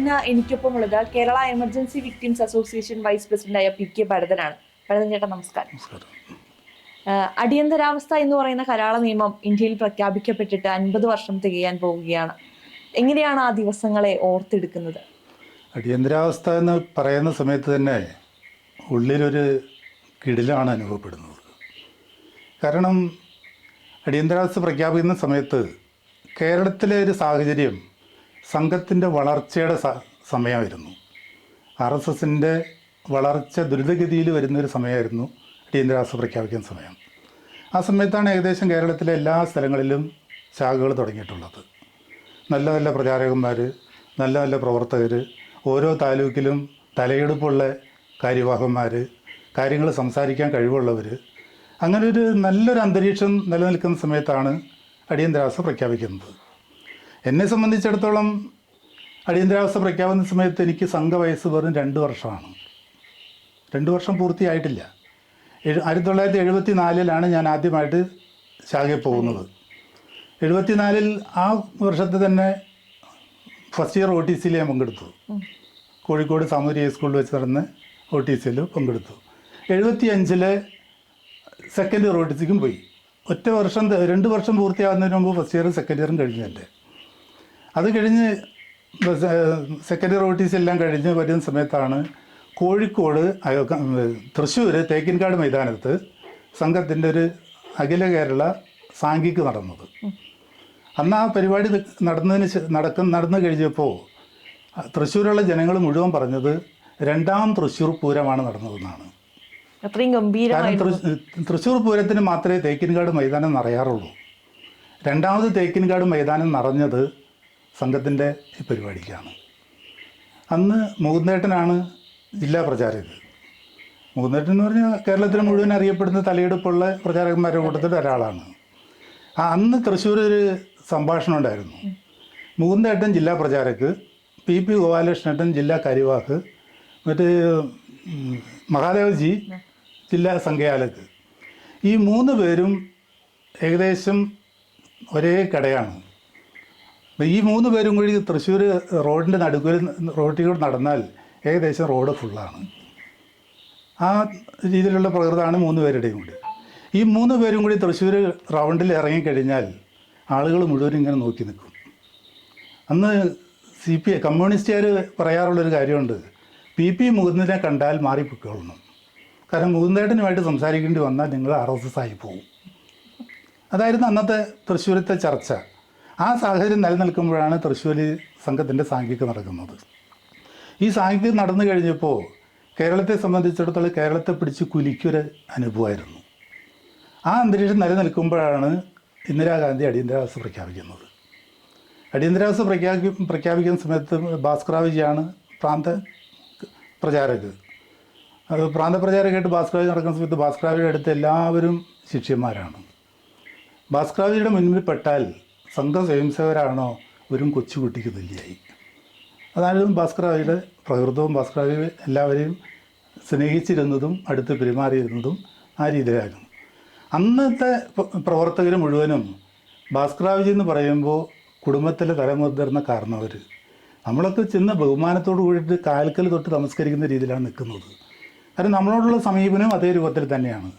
ഇന്ന് എനിക്കൊപ്പം ഉള്ളത് Kerala emergency victims association vice പ്രസിഡന്റായ പി കെ ഭരതനാണ്. ഭരതൻ ചേട്ടാ നമസ്കാരം. നമസ്കാരം. അടിയന്തരാവസ്ഥ എന്ന് പറയുന്ന കരാള നിയമം ഇന്ത്യയിൽ പ്രഖ്യാപിക്കപ്പെട്ടിട്ട് അൻപത് വർഷം തികയാൻ പോവുകയാണ്. എങ്ങനെയാണ് ആ ദിവസങ്ങളെ ഓർത്തെടുക്കുന്നത്? അടിയന്തരാവസ്ഥ എന്ന് പറയുന്ന സമയത്ത് തന്നെ ഉള്ളിലൊരു കിടിലാണ് അനുഭവപ്പെടുന്നത്. കാരണം അടിയന്തരാവസ്ഥ പ്രഖ്യാപിക്കുന്ന സമയത്ത് കേരളത്തിലെ ഒരു സാഹചര്യം സംഘത്തിന്റെ വളർച്ചയുടെ സമയമായിരുന്നു. ആർ എസ് എസിന്റെ വളർച്ച ദുരിതഗതിയിൽ വരുന്നൊരു സമയമായിരുന്നു അടിയന്തരാവസ്ഥ പ്രഖ്യാപിക്കുന്ന സമയം. ആ സമയത്താണ് ഏകദേശം കേരളത്തിലെ എല്ലാ സ്ഥലങ്ങളിലും ശാഖകൾ തുടങ്ങിയിട്ടുള്ളത്. നല്ല നല്ല പ്രചാരകന്മാർ നല്ല നല്ല പ്രവർത്തകർ ഓരോ താലൂക്കിലും തലയെടുപ്പുള്ള കാര്യവാഹന്മാർ കാര്യങ്ങൾ സംസാരിക്കാൻ കഴിവുള്ളവർ. അങ്ങനെ ഒരു നല്ലൊരു അന്തരീക്ഷം നിലനിൽക്കുന്ന സമയത്താണ് അടിയന്തരാവസ്ഥ പ്രഖ്യാപിക്കുന്നത്. എന്നെ സംബന്ധിച്ചിടത്തോളം അടിയന്തരാവസ്ഥ പ്രഖ്യാപന സമയത്ത് എനിക്ക് സംഘവയസ്സ് വെറും രണ്ട് വർഷമാണ്. രണ്ട് വർഷം പൂർത്തിയായിട്ടില്ല. ആയിരത്തി തൊള്ളായിരത്തി എഴുപത്തി നാലിലാണ് ഞാൻ ആദ്യമായിട്ട് ശാഖയിൽ പോകുന്നത്. എഴുപത്തിനാലിൽ ആ വർഷത്തെ തന്നെ ഫസ്റ്റ് ഇയർ ഒ ടി സിയിൽ ഞാൻ പങ്കെടുത്തു. കോഴിക്കോട് സാമൂതിരി സ്കൂളിൽ വെച്ച് നടന്ന് ഒ ടി സിയിൽ പങ്കെടുത്തു. എഴുപത്തി അഞ്ചിലെ സെക്കൻഡ് ഇയർ ഒ ടി സിക്കും പോയി. ഒറ്റ വർഷം രണ്ട് വർഷം പൂർത്തിയാകുന്നതിന് മുമ്പ് ഫസ്റ്റ് ഇയറും സെക്കൻഡ് ഇയറും കഴിഞ്ഞു എന്റെ. അത് കഴിഞ്ഞ് secondary year O T C എല്ലാം കഴിഞ്ഞ് വരുന്ന സമയത്താണ് കോഴിക്കോട് തൃശ്ശൂർ തേക്കിൻകാട് മൈതാനത്ത് സംഘത്തിന്റെ ഒരു അഖില കേരള സാങ്കിക്ക് നടന്നത്. അന്ന് ആ പരിപാടി നടന്നതിന് നടക്കും നടക്കുന്ന നടന്നു കഴിഞ്ഞപ്പോൾ തൃശ്ശൂരുള്ള ജനങ്ങൾ മുഴുവൻ പറഞ്ഞത് രണ്ടാം തൃശ്ശൂർ പൂരമാണ് നടന്നതെന്നാണ്. അത്രയും തൃ- തൃശ്ശൂർ പൂരത്തിന് മാത്രമേ തേക്കിൻകാട് മൈതാനം നിറയാറുള്ളൂ രണ്ടാമത് തേക്കിൻകാട് മൈതാനം നിറഞ്ഞത് സംഘത്തിന്റെ ഈ പരിപാടിക്കാണ്. അന്ന് മുകുന്ദേട്ടനാണ് ജില്ലാ പ്രചാരകർ മുകുന്ദേട്ടൻ എന്ന് പറഞ്ഞാൽ കേരളത്തിൽ മുഴുവൻ അറിയപ്പെടുന്ന തലയെടുപ്പുള്ള പ്രചാരകന്മാരുടെ കൂട്ടത്തിൽ ഒരാളാണ്. ആ അന്ന് തൃശ്ശൂർ ഒരു സംഭാഷണം ഉണ്ടായിരുന്നു. മുകുന്ദേട്ടൻ ജില്ലാ പ്രചാരക്ക് പി പി ഗോപാലകൃഷ്ണേട്ടൻ ജില്ലാ കാര്യവാഹ് മറ്റ് മഹാദേവജി ജില്ലാ സംഘയാലക്ക് ഈ മൂന്ന് പേരും ഏകദേശം ഒരേ കടയാണ്. ഈ മൂന്ന് പേരും കൂടി തൃശ്ശൂർ റോഡിന്റെ നടുക്കിൽ കൂടെ നടന്നാൽ ഏകദേശം റോഡ് ഫുള്ളാണ്. ആ രീതിയിലുള്ള പ്രകൃതമാണ് മൂന്ന് പേരുടെയും കൂടി. ഈ മൂന്ന് പേരും കൂടി തൃശ്ശൂർ റൗണ്ടിൽ ഇറങ്ങിക്കഴിഞ്ഞാൽ ആളുകൾ മുഴുവൻ ഇങ്ങനെ നോക്കി നിൽക്കും. അന്ന് സി പി ഐ കമ്മ്യൂണിസ്റ്റുകാർ പറയാറുള്ളൊരു കാര്യമുണ്ട് പി പി മുകുന്ദനെ കണ്ടാൽ മാറിപ്പൊക്കോളണം കാരണം മുകുന്ദേട്ടനുമായിട്ട് സംസാരിക്കേണ്ടി വന്നാൽ നിങ്ങൾ ആർ എസ് എസ് ആയി പോകും അതായിരുന്നു അന്നത്തെ തൃശ്ശൂരത്തെ ചർച്ച. ആ സാഹചര്യം നിലനിൽക്കുമ്പോഴാണ് തൃശ്ശൂർ സംഘത്തിന്റെ സാഹിത്യം നടക്കുന്നത്. ഈ സാഹിത്യം നടന്നു കഴിഞ്ഞപ്പോൾ കേരളത്തെ സംബന്ധിച്ചിടത്തോളം കേരളത്തെ പിടിച്ച് കുലിക്കൊരു അനുഭവമായിരുന്നു. ആ അന്തരീക്ഷം നിലനിൽക്കുമ്പോഴാണ് ഇന്ദിരാഗാന്ധി അടിയന്തരാവസ്ഥ പ്രഖ്യാപിക്കുന്നത്. അടിയന്തരാവസ്ഥ പ്രഖ്യാപി പ്രഖ്യാപിക്കുന്ന സമയത്ത് ഭാസ്കറാവിജിയാണ് പ്രാന്ത പ്രചാരകർ അത് പ്രാന്തപ്രചാരകമായിട്ട് ഭാസ്കരാജ് നടക്കുന്ന സമയത്ത് ഭാസ്കരാവിയുടെ അടുത്ത് എല്ലാവരും ശിഷ്യന്മാരാണ്. ഭാസ്കരാവിയുടെ മുന്നിൽ പെട്ടാൽ സംഘ സ്വയംസേവരാണോ ഒരു കൊച്ചുകുട്ടിക്ക് തുല്യായി? അതായത് ഭാസ്കരാവിയുടെ പ്രകൃതവും ഭാസ്കരാവി എല്ലാവരെയും സ്നേഹിച്ചിരുന്നതും അടുത്ത് പെരുമാറിയിരുന്നതും ആ രീതിയിലായിരുന്നു. അന്നത്തെ പ്രവർത്തകർ മുഴുവനും ഭാസ്കരാവിജി എന്ന് പറയുമ്പോൾ കുടുംബത്തിലെ തലമുതിർന്ന കാരണവർ നമ്മളൊക്കെ ചെന്ന് ബഹുമാനത്തോട് കൂടിയിട്ട് കാൽക്കൽ തൊട്ട് നമസ്കരിക്കുന്ന രീതിയിലാണ് നിൽക്കുന്നത്. കാരണം നമ്മളോടുള്ള സമീപനം അതേ രൂപത്തിൽ തന്നെയാണ്.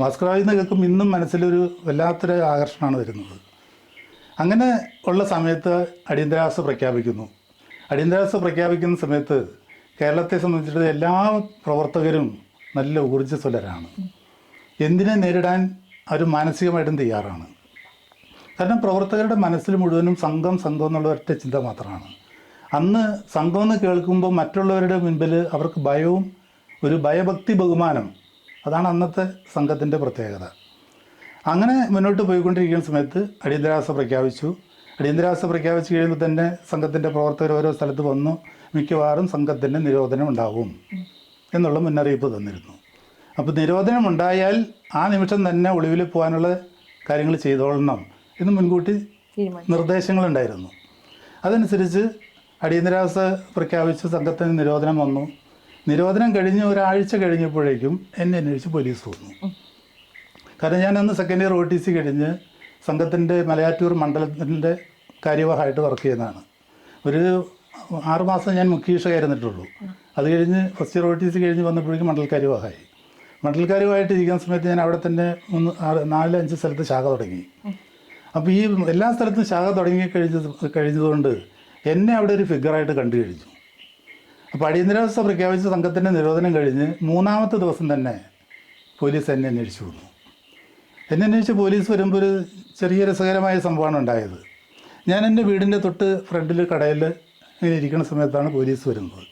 ഭാസ്കരാവിജി കേൾക്കുമ്പോൾ ഇന്നും മനസ്സിലൊരു വല്ലാത്തൊരു ആകർഷണമാണ് വരുന്നത്. അങ്ങനെ ഉള്ള സമയത്ത് അടിയന്തരാവസ്ഥ പ്രഖ്യാപിക്കുന്നു. അടിയന്തരാവസ്ഥ പ്രഖ്യാപിക്കുന്ന സമയത്ത് കേരളത്തെ സംബന്ധിച്ചിടത്തോളം എല്ലാ പ്രവർത്തകരും നല്ല ഊർജസ്വലരാണ്. എന്തിനെ നേരിടാൻ അവർ മാനസികമായിട്ടും തയ്യാറാണ്. കാരണം പ്രവർത്തകരുടെ മനസ്സിൽ മുഴുവനും സംഘം സംഘം എന്നുള്ള ഒറ്റ ചിന്ത മാത്രമാണ്. അന്ന് സംഘം എന്ന് കേൾക്കുമ്പോൾ മറ്റുള്ളവരുടെ മുൻപിൽ അവർക്ക് ഭയവും ഒരു ഭയഭക്തി ബഹുമാനം അതാണ് അന്നത്തെ സംഘത്തിന്റെ പ്രത്യേകത. അങ്ങനെ മുന്നോട്ട് പോയിക്കൊണ്ടിരിക്കുന്ന സമയത്ത് അടിയന്തരാവസ്ഥ പ്രഖ്യാപിച്ചു. അടിയന്തരാവസ്ഥ പ്രഖ്യാപിച്ചു കഴിയുമ്പോൾ തന്നെ സംഘത്തിന്റെ പ്രവർത്തകർ ഓരോ സ്ഥലത്ത് വന്നു. മിക്കവാറും സംഘത്തിന്റെ നിരോധനം ഉണ്ടാകും എന്നുള്ള മുന്നറിയിപ്പ് തന്നിരുന്നു. അപ്പോൾ നിരോധനം ഉണ്ടായാൽ ആ നിമിഷം തന്നെ ഒളിവിൽ പോകാനുള്ള കാര്യങ്ങൾ ചെയ്തോളണം എന്ന് മുൻകൂട്ടി നിർദ്ദേശങ്ങളുണ്ടായിരുന്നു അതനുസരിച്ച് അടിയന്തരാവസ്ഥ പ്രഖ്യാപിച്ച് സംഘത്തിന് നിരോധനം വന്നു. നിരോധനം കഴിഞ്ഞ് ഒരാഴ്ച കഴിഞ്ഞപ്പോഴേക്കും എന്നെ അന്വേഷിച്ച് പോലീസ് വന്നു. കാരണം ഞാൻ അന്ന് second year O T C കഴിഞ്ഞ് സംഘത്തിന്റെ മലയാറ്റൂർ മണ്ഡലത്തിന്റെ കാര്യവാഹമായിട്ട് വർക്ക് ചെയ്യുന്നതാണ്. ഒരു ആറുമാസം ഞാൻ മുഖ്യീഷകായിരുന്നിട്ടുള്ളൂ അത് കഴിഞ്ഞ് first year O T C കഴിഞ്ഞ് വന്നപ്പോഴേക്കും മണ്ഡലക്കാരുവാഹായി മണ്ഡലക്കാരുമായിട്ട് ഇരിക്കുന്ന സമയത്ത് ഞാൻ അവിടെ തന്നെ മൂന്ന് ആറ് നാല് അഞ്ച് സ്ഥലത്ത് ശാഖ തുടങ്ങി. അപ്പോൾ ഈ എല്ലാ സ്ഥലത്തും ശാഖ തുടങ്ങി കഴിഞ്ഞത് കഴിഞ്ഞതുകൊണ്ട് എന്നെ അവിടെ ഒരു ഫിഗറായിട്ട് കണ്ടു കഴിഞ്ഞു. അപ്പോൾ അടിയന്തരാവസ്ഥ പ്രഖ്യാപിച്ച സംഘത്തിന്റെ നിരോധനം കഴിഞ്ഞ് മൂന്നാമത്തെ ദിവസം തന്നെ പോലീസ് എന്നെ അന്വേഷിച്ചു വന്നു. എന്നെ അന്വേഷിച്ച് പോലീസ് വരുമ്പോൾ ഒരു ചെറിയ രസകരമായ സംഭവമാണ് ഉണ്ടായത്. ഞാൻ എന്റെ വീടിന്റെ തൊട്ട് ഫ്രണ്ടിൽ കടയിൽ ഇങ്ങനെ ഇരിക്കുന്ന സമയത്താണ് പോലീസ് വരുന്നത്.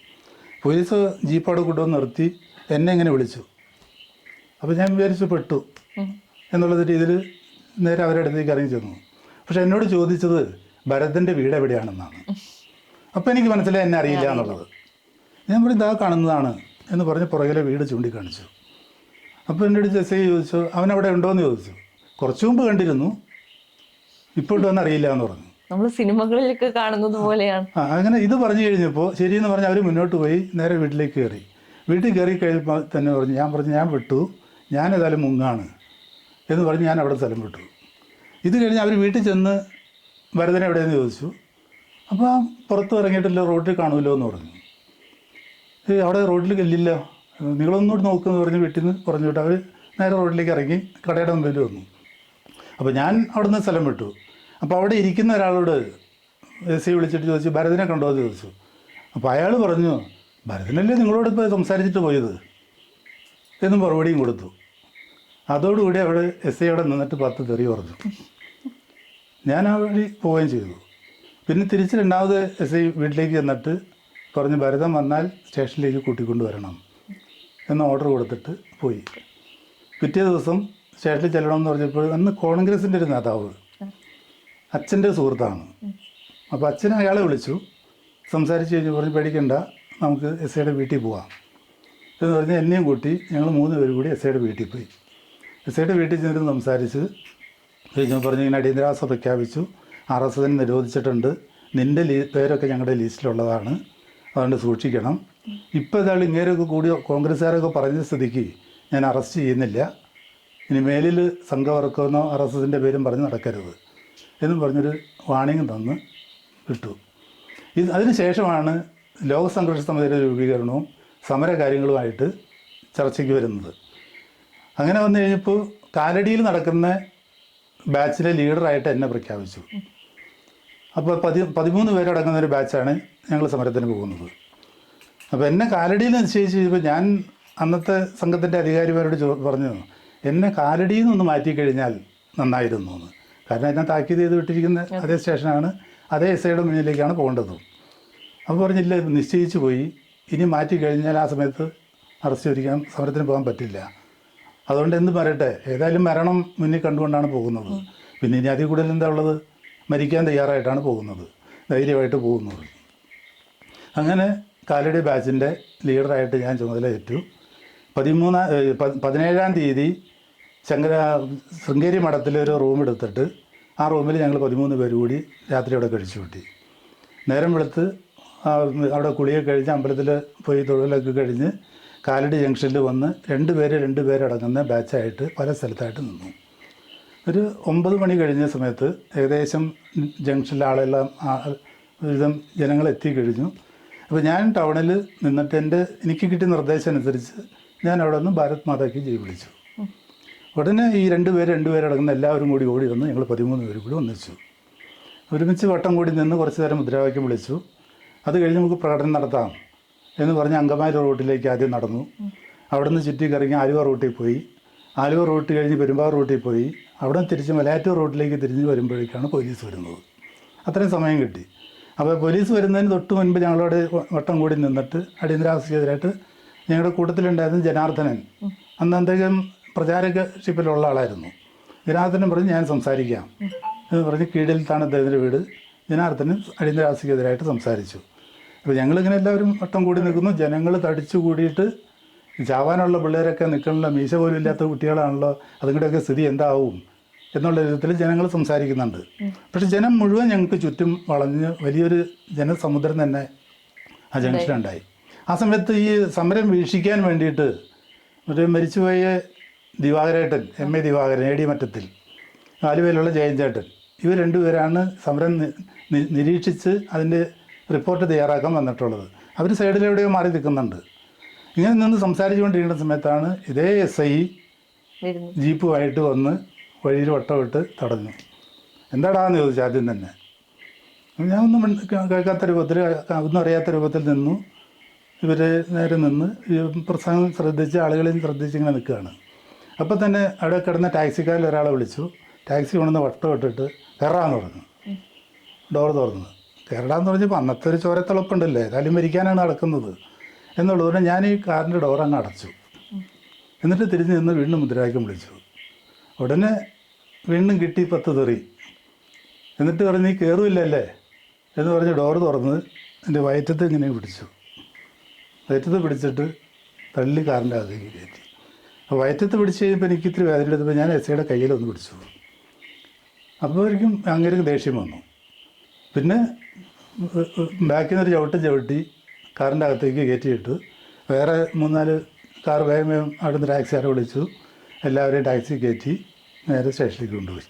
പോലീസ് ജീപ്പാട് കൊണ്ടുവന്ന് നിർത്തി എന്നെ ഇങ്ങനെ വിളിച്ചു. അപ്പോൾ ഞാൻ വിചാരിച്ചു പെട്ടു എന്നുള്ള രീതിയിൽ നേരെ അവരുടെ അടുത്തേക്ക് ഇറങ്ങി ചെന്നു. പക്ഷെ എന്നോട് ചോദിച്ചത് ഭരതന്റെ വീട് എവിടെയാണെന്നാണ്. അപ്പോൾ എനിക്ക് മനസ്സിലായി എന്നെ അറിയില്ല എന്നുള്ളത്. ഞാൻ പറഞ്ഞു ഇതാ കാണുന്നതാണ് എന്ന് പറഞ്ഞ് പുറകിലെ വീട് ചൂണ്ടിക്കാണിച്ചു. അപ്പോൾ എന്റെ അടുത്ത് എസ് ഐ ചോദിച്ചു അവൻ അവിടെ ഉണ്ടോ എന്ന് ചോദിച്ചു. കുറച്ചു മുമ്പ് കണ്ടിരുന്നു. ഇപ്പോൾ ഉണ്ടോയെന്ന് അറിയില്ല എന്ന് പറഞ്ഞു. നമ്മൾ സിനിമകളിലൊക്കെ കാണുന്നത് പോലെയാണ്. ആ അങ്ങനെ ഇത് പറഞ്ഞു കഴിഞ്ഞപ്പോൾ ശരിയെന്ന് പറഞ്ഞ് അവർ മുന്നോട്ട് പോയി നേരെ വീട്ടിലേക്ക് കയറി. വീട്ടിൽ കയറി കഴിയുമ്പോൾ തന്നെ പറഞ്ഞു ഞാൻ പറഞ്ഞു ഞാൻ വിട്ടു. ഞാൻ ഏതായാലും മുങ്ങാണ്. എന്ന് പറഞ്ഞ് ഞാൻ അവിടെ സ്ഥലം വിട്ടു. ഇത് കഴിഞ്ഞ് അവർ വീട്ടിൽ ചെന്ന് ഭരതനെ എവിടെയെന്ന് ചോദിച്ചു. അപ്പോൾ പുറത്ത് ഇറങ്ങിയിട്ടില്ല റോഡിൽ കാണുമല്ലോ എന്ന് പറഞ്ഞു. അവിടെ റോഡിൽ ഇല്ലില്ല നിങ്ങളൊന്നുകൂടി നോക്കുമെന്ന് പറഞ്ഞ് വീട്ടിൽ നിന്ന് പറഞ്ഞു വിട്ട് അവർ നേരെ റോഡിലേക്ക് ഇറങ്ങി കടയുടെ മുമ്പിൽ വന്നു. അപ്പോൾ ഞാൻ അവിടുന്ന് സ്ഥലം വിട്ടു. അപ്പോൾ അവിടെ ഇരിക്കുന്ന ഒരാളോട് എ സി വിളിച്ചിട്ട് ചോദിച്ചു ഭരതനെ കണ്ടോ? എന്ന് ചോദിച്ചു. അപ്പോൾ അയാൾ പറഞ്ഞു ഭരതനല്ലേ നിങ്ങളോട് ഇപ്പോൾ സംസാരിച്ചിട്ട് പോയത്? എന്നും മറുപടിയും കൊടുത്തു. അതോടുകൂടി അവിടെ എസ് ഐ അവിടെ നിന്നിട്ട് പത്ത് തെറി പറഞ്ഞു. ഞാൻ ആ വഴി പോവുകയും ചെയ്തു. പിന്നെ തിരിച്ച് രണ്ടാമത് എസ് ഐ വീട്ടിലേക്ക് ചെന്നിട്ട് പറഞ്ഞു ഭരതം വന്നാൽ സ്റ്റേഷനിലേക്ക് കൂട്ടിക്കൊണ്ട് വരണം. എന്ന് ഓർഡർ കൊടുത്തിട്ട് പോയി. പിറ്റേ ദിവസം സ്റ്റേഷനിൽ ചെല്ലണമെന്ന് പറഞ്ഞപ്പോൾ അന്ന് കോൺഗ്രസിന്റെ ഒരു നേതാവ് അച്ഛന്റെ സുഹൃത്താണ്. അപ്പോൾ അച്ഛൻ അയാളെ വിളിച്ചു. സംസാരിച്ച് കഴിഞ്ഞ് പറഞ്ഞ് പേടിക്കണ്ട നമുക്ക് എസ് ഐയുടെ വീട്ടിൽ പോവാം. എന്ന് പറഞ്ഞ് എന്നെയും കൂട്ടി ഞങ്ങൾ മൂന്ന് പേര് കൂടി എസ് ഐയുടെ വീട്ടിൽ പോയി. എസ് ഐയുടെ വീട്ടിൽ ചെന്നിട്ട് സംസാരിച്ച് കഴിഞ്ഞപ്പോൾ പറഞ്ഞു ഇങ്ങനെ അടിയന്തരാവസ്ഥ പ്രഖ്യാപിച്ചു. ആർ എസ് എസിനെ നിരോധിച്ചിട്ടുണ്ട്. നിന്റെ ലീ പേരൊക്കെ ഞങ്ങളുടെ ലിസ്റ്റിലുള്ളതാണ്. അതുകൊണ്ട് സൂക്ഷിക്കണം. ഇപ്പോൾ ഇതാൾ ഇങ്ങനെയൊക്കെ കൂടി കോൺഗ്രസ്സുകാരൊക്കെ പറഞ്ഞ സ്ഥിതിക്ക് ഞാൻ അറസ്റ്റ് ചെയ്യുന്നില്ല. ഇനി മേലിൽ സംഘവർക്കെന്നോ ആർ എസ് എസിന്റെ പേരും പറഞ്ഞ് നടക്കരുത് എന്നും പറഞ്ഞൊരു വാണിംഗ് തന്ന് വിട്ടു ഇത് അതിന് ശേഷമാണ് ലോക സംഘർഷ സമിതിയുടെ രൂപീകരണവും സമര കാര്യങ്ങളുമായിട്ട് ചർച്ചയ്ക്ക് വരുന്നത്. അങ്ങനെ വന്നു കഴിഞ്ഞപ്പോൾ കാലടിയിൽ നടക്കുന്ന ബാച്ചിലെ ലീഡറായിട്ട് എന്നെ പ്രഖ്യാപിച്ചു. അപ്പോൾ പതി പതിമൂന്ന് പേരടങ്ങുന്ന ഒരു ബാച്ചാണ് ഞങ്ങൾ സമരത്തിന് പോകുന്നത്. അപ്പോൾ എന്നെ കാലടിയിൽ നിശ്ചയിച്ച് ഇപ്പോൾ ഞാൻ അന്നത്തെ സംഘത്തിന്റെ അധികാരിമാരോട് ചോ പറഞ്ഞു എന്നെ കാലടിയിൽ നിന്നൊന്ന് മാറ്റിക്കഴിഞ്ഞാൽ നന്നായിരുന്നു എന്ന്. കാരണം എന്നെ താക്കീത് ചെയ്ത് വിട്ടിരിക്കുന്ന അതേ. സ്റ്റേഷനാണ് അതേ എസ് ഐയുടെ മുന്നിലേക്കാണ് പോകേണ്ടത്. അപ്പോൾ പറഞ്ഞില്ല നിശ്ചയിച്ചു പോയി. ഇനി മാറ്റി കഴിഞ്ഞാൽ ആ സമയത്ത് അറസ്റ്റ് ചോദിക്കാൻ സമരത്തിന് പോകാൻ പറ്റില്ല. അതുകൊണ്ട് എന്ത് പറയട്ടെ? ഏതായാലും മരണം മുന്നിൽ കണ്ടുകൊണ്ടാണ് പോകുന്നത്. പിന്നെ ഇനി അതിൽ കൂടുതൽ എന്താ ഉള്ളത്? മരിക്കാൻ തയ്യാറായിട്ടാണ് പോകുന്നത്. ധൈര്യമായിട്ട് പോകുന്നത്. അങ്ങനെ കാലടി ബാച്ചിന്റെ ലീഡറായിട്ട് ഞാൻ ചുമതല ഏറ്റു പതിമൂന്നാം പതിനേഴാം തീയതി ശങ്കര ശൃംഗേരി മഠത്തിൽ ഒരു റൂം എടുത്തിട്ട് ആ റൂമിൽ ഞങ്ങൾ പതിമൂന്ന് പേര് കൂടി രാത്രി അവിടെ കഴിച്ചു കൂട്ടി. നേരം വെളുത്ത് അവിടെ കുളിയൊക്കെ കഴിഞ്ഞ് അമ്പലത്തിൽ പോയി തൊഴിലൊക്കെ കഴിഞ്ഞ് കാലടി ജംഗ്ഷനിൽ വന്ന് രണ്ട് പേര് രണ്ട് പേരടങ്ങുന്ന ബാച്ചായിട്ട് പല സ്ഥലത്തായിട്ട് നിന്നു. ഒരു ഒമ്പത് മണി കഴിഞ്ഞ സമയത്ത് ഏകദേശം ജംഗ്ഷനിലെ ആളെല്ലാം വിധം ജനങ്ങൾ എത്തിക്കഴിഞ്ഞു അപ്പോൾ ഞാൻ ടൗണിൽ നിന്നിട്ട് എന്റെ എനിക്ക് കിട്ടിയ നിർദ്ദേശം അനുസരിച്ച് ഞാൻ അവിടെ നിന്ന് ഭാരത് മാതാക്ക് ജയ് വിളിച്ചു. ഉടനെ ഈ രണ്ട് പേര് രണ്ട് പേരടങ്ങുന്ന എല്ലാവരും കൂടി ഓടി വന്ന് ഞങ്ങൾ പതിമൂന്ന് പേര് കൂടി ഒന്നിച്ചു. ഒരുമിച്ച് വട്ടം കൂടി നിന്ന് കുറച്ച് നേരം മുദ്രാവാക്യം വിളിച്ചു. അത് കഴിഞ്ഞ് നമുക്ക് പ്രകടനം നടത്താം എന്ന് പറഞ്ഞ് അങ്കമാലി റൂട്ടിലേക്ക് ആദ്യം നടന്നു. അവിടുന്ന് ചുറ്റി കറങ്ങി ആലുവ റൂട്ടിൽ പോയി. ആലുവ റൂട്ട് കഴിഞ്ഞ് പെരുമ്പാവൂർ റൂട്ടിൽ പോയി. അവിടെ തിരിച്ച് മലയാറ്റൂർ റൂട്ടിലേക്ക് തിരിഞ്ഞ് വരുമ്പോഴേക്കാണ് പോലീസ് വരുന്നത്. അത്രയും സമയം കിട്ടി. അപ്പോൾ പോലീസ് വരുന്നതിന് തൊട്ട് മുൻപ് ഞങ്ങളോട് വട്ടം കൂടി നിന്നിട്ട് അടിയന്തരാവസ്ഥയ്ക്കെതിരായിട്ട് ഞങ്ങളുടെ കൂട്ടത്തിലുണ്ടായിരുന്ന ജനാർദ്ദനൻ അന്ന് എന്തെങ്കിലും പ്രചാരകഷിപ്പിലുള്ള ആളായിരുന്നു ജനാർദ്ദനൻ പറഞ്ഞ് ഞാൻ സംസാരിക്കാം. എന്ന് പറഞ്ഞ് കീഴിലത്താണ് അദ്ദേഹത്തിന്റെ വീട്. ജനാർദ്ദനൻ അടിയന്തരാവസ്ഥയ്ക്കെതിരായിട്ട് സംസാരിച്ചു. അപ്പോൾ ഞങ്ങളിങ്ങനെ എല്ലാവരും വട്ടം കൂടി നിൽക്കുന്നു. ജനങ്ങൾ തടിച്ചു കൂടിയിട്ട് ചാവാനുള്ള പിള്ളേരൊക്കെ നിൽക്കണില്ല മീശ പോലും ഇല്ലാത്ത കുട്ടികളാണല്ലോ. അതുകൂടെയൊക്കെ സ്ഥിതി എന്താവും? എന്നുള്ള വിധത്തിൽ ജനങ്ങൾ സംസാരിക്കുന്നുണ്ട്. പക്ഷെ ജനം മുഴുവൻ ഞങ്ങൾക്ക് ചുറ്റും വളഞ്ഞ് വലിയൊരു ജനസമുദ്രം തന്നെ ആ ജംഗ്ഷനുണ്ടായി ആ സമയത്ത് ഈ സമരം വീക്ഷിക്കാൻ വേണ്ടിയിട്ട് ഒരു മരിച്ചുപോയ ദിവാകരേട്ടൻ M A Divakaran A D Mattathil ആലുവയിലുള്ള ജയൻ ചേട്ടൻ ഇവർ രണ്ടുപേരാണ് സമരം നിരീക്ഷിച്ച് അതിന്റെ റിപ്പോർട്ട് തയ്യാറാക്കാൻ വന്നിട്ടുള്ളത്. അവർ സൈഡിലെവിടെയോ മാറി നിൽക്കുന്നുണ്ട്. ഇങ്ങനെ നിന്ന് സംസാരിച്ചുകൊണ്ടിരിക്കുന്ന സമയത്താണ് ഇതേ എസ് ഐ ജീപ്പുമായിട്ട് വന്ന് വഴിയിൽ വട്ടമിട്ട് തടഞ്ഞു. എന്താടാന്ന് ചോദിച്ചു ആദ്യം തന്നെ. ഞാൻ ഒന്നും കേൾക്കാത്ത രൂപത്തിൽ ഒന്നും അറിയാത്ത രൂപത്തിൽ നിന്നു. ഇവർ നേരെ നിന്ന് ഈ പ്രസംഗം ശ്രദ്ധിച്ച് ആളുകളെയും ശ്രദ്ധിച്ച് ഇങ്ങനെ നിൽക്കുകയാണ്. അപ്പോൾ തന്നെ അവിടെ കിടന്ന ടാക്സിക്കാരിൽ ഒരാളെ വിളിച്ചു. ടാക്സി കൊണ്ടുവന്ന് വട്ടം ഇട്ടിട്ട് കയറാന്ന് പറഞ്ഞു. ഡോർ തുറന്ന് കയറാന്ന് പറഞ്ഞപ്പോൾ അന്നത്തെ ഒരു ചോരത്തിളപ്പുണ്ടല്ലേ ഏതായാലും മരിക്കാനാണ് നടക്കുന്നത്. എന്നുള്ളതുകൊണ്ട് ഞാൻ ഈ കാറിന്റെ ഡോർ അങ്ങ് അടച്ചു. എന്നിട്ട് തിരിഞ്ഞ് നിന്ന് വീണ്ടും മുദ്രാവാക്യം വിളിച്ചു. ഉടനെ വീണ്ടും കിട്ടി പത്ത് തെറി. എന്നിട്ട് പറഞ്ഞ് നീ കയറില്ലല്ലേ എന്ന് പറഞ്ഞ് ഡോറ് തുറന്ന് എന്റെ വയറ്റത്ത് ഇങ്ങനെ പിടിച്ചു. വയറ്റത്ത് പിടിച്ചിട്ട് തള്ളി കാറിന്റെ അകത്തേക്ക് കയറ്റി. അപ്പോൾ വയറ്റത്ത് പിടിച്ച് കഴിഞ്ഞപ്പോൾ എനിക്ക് ഇത്തിരി വേദന എടുത്തപ്പോൾ ഞാൻ എസ് ഐയുടെ കയ്യിലൊന്ന് പിടിച്ചു. അപ്പോഴേക്കും അങ്ങനെയൊക്കെ ദേഷ്യം വന്നു. പിന്നെ ബാക്കിൽ നിന്നൊരു ചവിട്ട് ചവിട്ടി കാറിന്റെ അകത്തേക്ക് കയറ്റിയിട്ട് വേറെ മൂന്നാൽ കാർ വേഗം വേഗം അവിടുന്ന് ടാക്സിക്കാരെ വിളിച്ചു. എല്ലാവരെയും ടാക്സി കയറ്റി. നേരെ സ്റ്റേഷനിലേക്ക് കൊണ്ടുപോയി